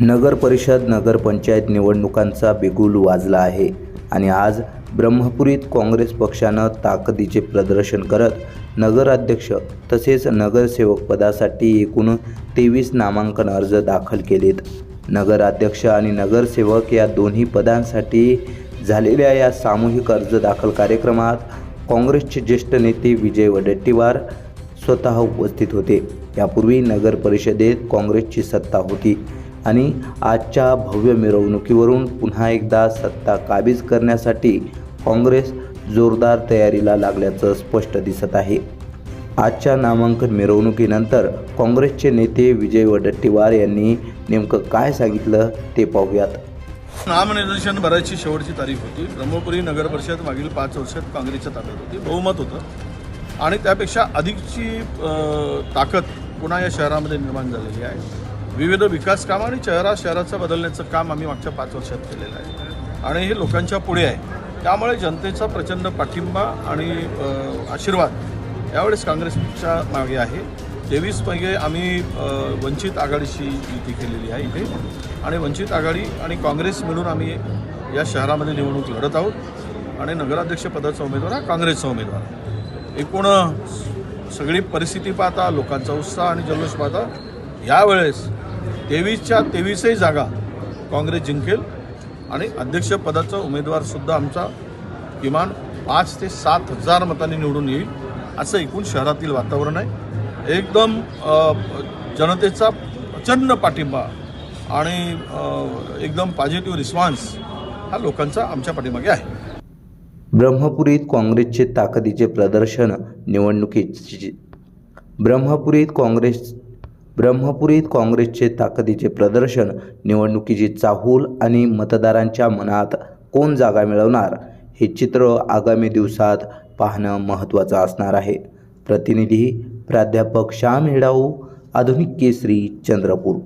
नगर परिषद नगरपंचायत निवडणुकांचा बिगुल वाजला आहे आणि आज ब्रह्मपुरीत काँग्रेस पक्षानं ताकदीचे प्रदर्शन करत नगराध्यक्ष तसेच नगरसेवक पदासाठी एकूण तेवीस नामांकन अर्ज दाखल केलेत. नगराध्यक्ष आणि नगरसेवक या दोन्ही पदांसाठी झालेल्या या सामूहिक अर्ज दाखल कार्यक्रमात काँग्रेसचे ज्येष्ठ नेते विजय वडेट्टीवार स्वतः उपस्थित होते. यापूर्वी नगर परिषदेत काँग्रेसची सत्ता होती. आणि आजच्या भव्य मिरवणुकीवरून पुन्हा एकदा सत्ता काबीज करण्यासाठी काँग्रेस जोरदार तयारीला लागल्याचं स्पष्ट दिसत आहे. आजच्या नामांकन मिरवणुकीनंतर काँग्रेसचे नेते विजय वडट्टीवार यांनी नेमकं काय सांगितलं ते पाहूयात. नामनिर्देशन भरायची शेवटची तारीख होती. ब्रह्मपुरी नगर परिषद मागील पाच वर्षात काँग्रेसच्या ताब्यात होती. बहुमत होतं. आणि त्यापेक्षा अधिकची ताकद पुन्हा या शहरामध्ये निर्माण झालेली आहे. विविध विकास कामं आणि शहरा शहराचं बदलण्याचं काम आम्ही मागच्या पाच वर्षात केलेलं आहे. आणि हे लोकांच्या पुढे आहे. त्यामुळे जनतेचा प्रचंड पाठिंबा आणि आशीर्वाद यावेळेस काँग्रेसच्या मागे आहे. तेवीस पैकी आम्ही वंचित आघाडीशी युती केलेली आहे इथे. आणि वंचित आघाडी आणि काँग्रेस मिळून आम्ही या शहरामध्ये निवडणूक लढत आहोत. आणि नगराध्यक्षपदाचा उमेदवार हा काँग्रेसचा उमेदवार. एकूण सगळी परिस्थिती पाहता लोकांचा उत्साह आणि जल्लोष पाहता यावेळेस तेवीसच्या तेवीसही जागा काँग्रेस जिंकेल. आणि अध्यक्षपदाचा उमेदवारसुद्धा आमचा किमान पाच ते सात हजार मतांनी निवडून येईल असं एकूण शहरातील वातावरण आहे. एकदम जनतेचा प्रचंड पाठिंबा आणि एकदम पॉझिटिव्ह रिस्पॉन्स हा लोकांचा आमच्या पाठीमागे आहे. ब्रह्मपुरीत काँग्रेसचे ताकदीचे प्रदर्शन निवडणुकीची ब्रह्मपुरीत काँग्रेस ब्रह्मपुरीत काँग्रेसचे ताकदीचे प्रदर्शन निवडणुकीची चाहूल आणि मतदारांच्या मनात कोण जागा मिळवणार? हे चित्र आगामी दिवसात पाहणं महत्त्वाचं असणार आहे. प्रतिनिधी प्राध्यापक श्याम हिडाऊ आधुनिक केसरी चंद्रपूर.